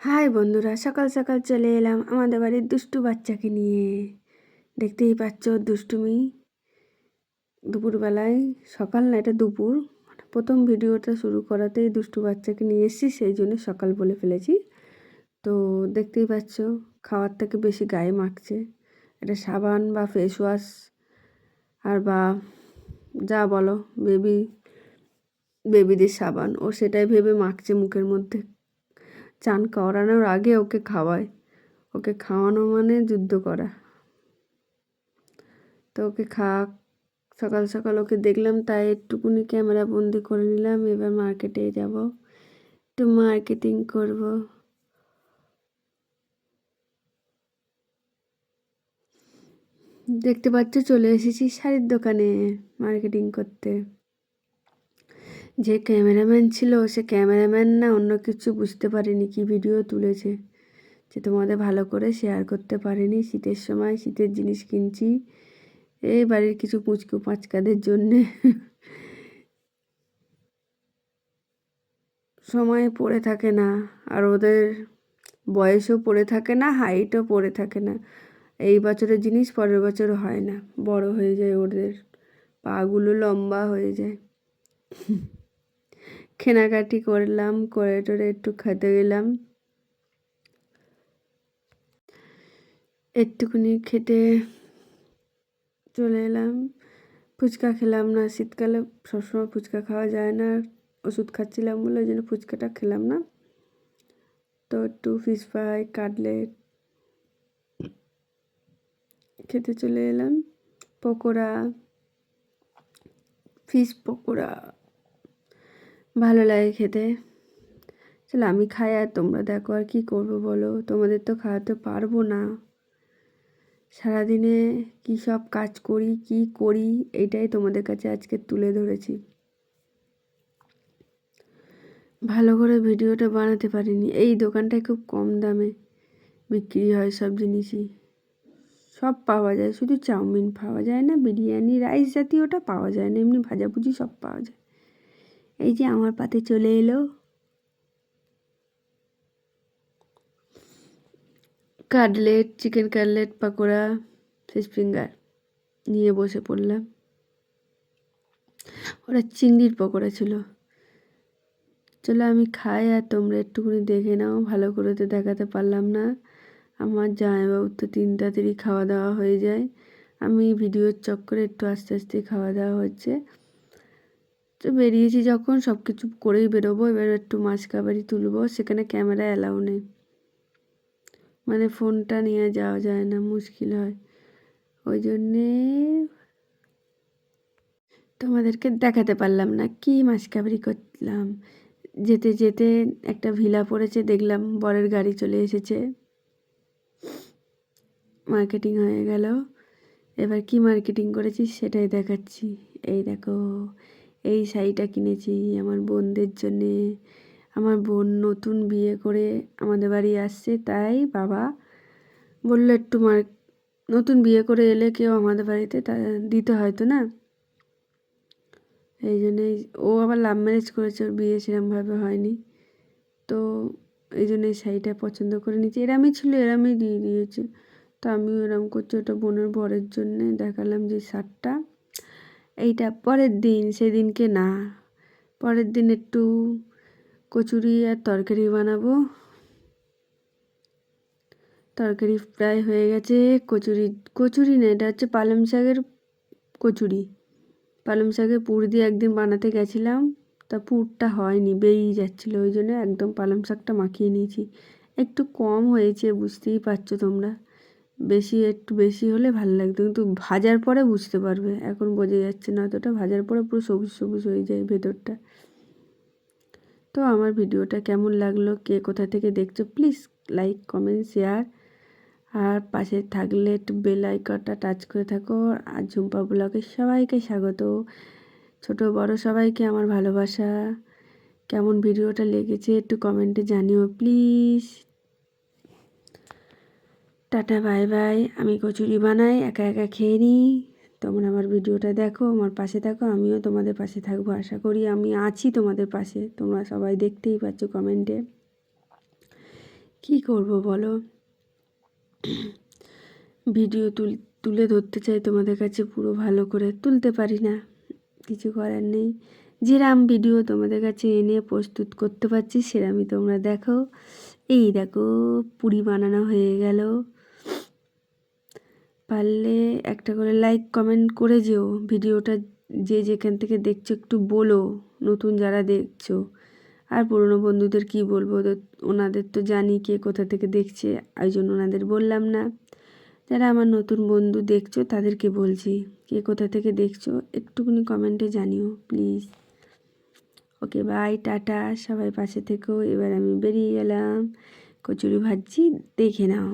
High বন্ধুরা, সকাল সকাল চলে এলাম আমাদের বাড়ির দুষ্টু বাচ্চাকে নিয়ে। দেখতেই পাচ্ছ দুষ্টুমি। দুপুরবেলায়, সকাল না, এটা দুপুর। প্রথম ভিডিওটা শুরু করাতেই দুষ্টু বাচ্চাকে নিয়ে এসেছি, সেই জন্য সকাল বলে ফেলেছি। তো দেখতেই পাচ্ছ, খাওয়ার থেকে বেশি গায়ে মাখছে। এটা সাবান বা ফেস ওয়াশ আর বা যা বলো বেবি বেবিদের সাবান। ও সেটাই ভেবে মাখছে মুখের মধ্যে। চান করানোর আগে ওকে খাওয়ায়। ওকে খাওয়ানো মানে যুদ্ধ করা। তো ওকে খা, সকাল সকাল ওকে দেখলাম, তাই একটুকুনি ক্যামেরা বন্দি করে নিলাম। এবার মার্কেটে যাব। একটু মার্কেটিং করব। দেখতে পাচ্ছ, চলে এসেছি শাড়ির দোকানে মার্কেটিং করতে। যে ক্যামেরাম্যান ছিল, সে ক্যামেরাম্যান না, অন্য কিছু বুঝতে পারেনি কি ভিডিও তুলেছে। যে তোমাদের ভালো করে শেয়ার করতে পারেনি। শীতের সময় শীতের জিনিস কিনছি, এই বাড়ির কিছু পুচকু পাঁচকাদের জন্যে। সময় পড়ে থাকে না, আর ওদের বয়সও পড়ে থাকে না হাইটও পড়ে থাকে না। এই বছরের জিনিস পরের বছর হয় না। বড় হয়ে যায় ওদের পাগুলো লম্বা হয়ে যায়। কেনাকাটি করলাম, করে টোরে একটু খেতে গেলাম। একটুকুনি খেতে চলে এলাম। ফুচকা খেলাম না, শীতকালে সবসময় ফুচকা খাওয়া যায় না। ওষুধ খাচ্ছিলাম বলে ওই জন্য ফুচকাটা খেলাম না। তো একটু ফিশ ফ্রাই কাটলেট খেতে চলে এলাম। পকোড়া ফিশ পকোড়া। ভালো লাগে খেতে। চলো আমি খাই আর তোমরা দেখো আর কী করব বলো? তোমাদের তো খাওয়াতে পারব না। সারাদিনে কী সব কাজ করি, কি করি, এটাই তোমাদের কাছে আজকে তুলে ধরেছি। ভালো করে ভিডিওটা বানাতে পারিনি। এই দোকানটায় খুব কম দামে বিক্রি হয় সব জিনিসই। সব পাওয়া যায়। শুধু চাউমিন পাওয়া যায় না, বিরিয়ানি, রাইস জাতীয়টা পাওয়া যায় না। এমনি ভাজাভুজি সব পাওয়া যায়। এই যে আমার পাতে চলে এলো। Cutlet, chicken cutlet, pakora, fish finger নিয়ে বসে পড়লাম। ওরা চিংড়ির পকোড়া ছিল। চলো আমি খাই আর তোমরা একটুখানি দেখে নাও, ভালো করে তো দেখাতে পারলাম না। আমার জামাইবাবুর তো তিন তাড়াতাড়ি খাওয়া দাওয়া হয়ে যায়। আমি ভিডিওর চক্করে একটু আস্তে আস্তে খাওয়া দাওয়া হচ্ছে। তো বেরিয়েছি যখন সব কিছু করেই বেরোবো, এবার একটু মাছ কাবারি তুলবো, সেখানে ক্যামেরা অ্যালাউ নেই। মানে ফোনটা নিয়ে যাওয়া যায় না, মুশকিল হয়। ওই জন্যে তোমাদেরকে দেখাতে পারলাম না কি মাছ কাবারি করলাম। যেতে যেতে একটা ভিলা পড়েছে, দেখলাম বরের গাড়ি চলে এসেছে। মার্কেটিং হয়ে গেল। এবার কি মার্কেটিং করেছি সেটাই দেখাচ্ছি। এই দেখো এই শাড়িটা কিনেছি আমার বোনদের জন্যে। আমার বোন নতুন বিয়ে করে আমাদের বাড়ি আসছে, তাই বাবা বলল একটু মার, নতুন বিয়ে করে এলে কেউ আমাদের বাড়িতে তা, দিতে হয়তো না? এই জন্যই ও আবার লাভ ম্যারেজ করেছে, ওর বিয়ে সেরমভাবে হয়নি। তো এই জন্য এই শাড়িটা পছন্দ করে নিয়েছি। এরামই ছিল, এরামই দিয়ে দিয়েছে। তো আমিও এরম করছি, ওটা বোনের বরের জন্যে দেখালাম যে শার্টটা। এইটা পরের দিন, সেদিনকে না। পরের দিন একটু কচুরি আর তরকারি বানাবো। তরকারি প্রায় হয়ে গেছে, কচুরি কচুরি না, এটা হচ্ছে পালং শাকের কচুরি। পালং শাকের পুর দিয়ে একদিন বানাতে গেছিলাম, তা পুরটা হয়নি, বেরিয়ে যাচ্ছিল, ওই জন্য একদম পালং শাকটা মাখিয়ে নিয়েছি। একটু কম হয়েছে, বুঝতেই পারছ তোমরা। বেশি, একটু বেশি হলে ভালো লাগতো। কিন্তু ভাজার পরে বুঝতে পারবে। এখন বোঝা যাচ্ছে না অতটা। ভাজার পরে পুরো সবুজ সবুজ হয়ে যায় ভেতরটা। তো আমার ভিডিওটা কেমন লাগল? কে কোথা থেকে দেখছ? Please like, comment, share. আর পাশে থাকলে একটু বেল আইকনটা টাচ করে থাকো। আর ঝুম্পা ব্লগের সবাইকে স্বাগত। ছোট, বড় সবাইকে আমার ভালোবাসা। কেমন ভিডিওটা লেগেছে একটু কমেন্টে জানিও প্লিজ। Tata, bye bye. আমি কচুরি বানাই, একা একা খেয়ে নিই। তোমরা আমার ভিডিওটা দেখো, আমার পাশে থাকো, আমিও তোমাদের পাশে থাকব, আশা করি আমি আছি তোমাদের পাশে। তোমরা সবাই দেখতেই পাচ্ছ কমেন্টে। কী করব বলো? ভিডিও তুল, তুলে ধরতে চাই তোমাদের কাছে, পুরো ভালো করে তুলতে পারি না। কিছু করার নেই। যেরাম ভিডিও তোমাদের কাছে এনে প্রস্তুত করতে পারছি, সেরামই তোমরা দেখো। এই দেখো, পুরি বানানো হয়ে গেল। পারলে একটা করে লাইক কমেন্ট করে যেও। ভিডিওটা যে যেখান থেকে দেখছ একটু বলো, নতুন যারা দেখছ। আর পুরনো বন্ধুদের কি বলব? ওদের, ওনাদের তো জানি কে কোথা থেকে দেখছে, ওই জন্য ওনাদের বললাম না। যারা আমার নতুন বন্ধু দেখছ, তাদেরকে বলছি, কে কোথা থেকে দেখছ, একটুখানি কমেন্টে জানিও প্লিজ ওকে বাই টাটা, সবাই পাশে থেকো। এবার আমি বেরিয়ে গেলাম। কচুরি ভাজছি, দেখে নাও।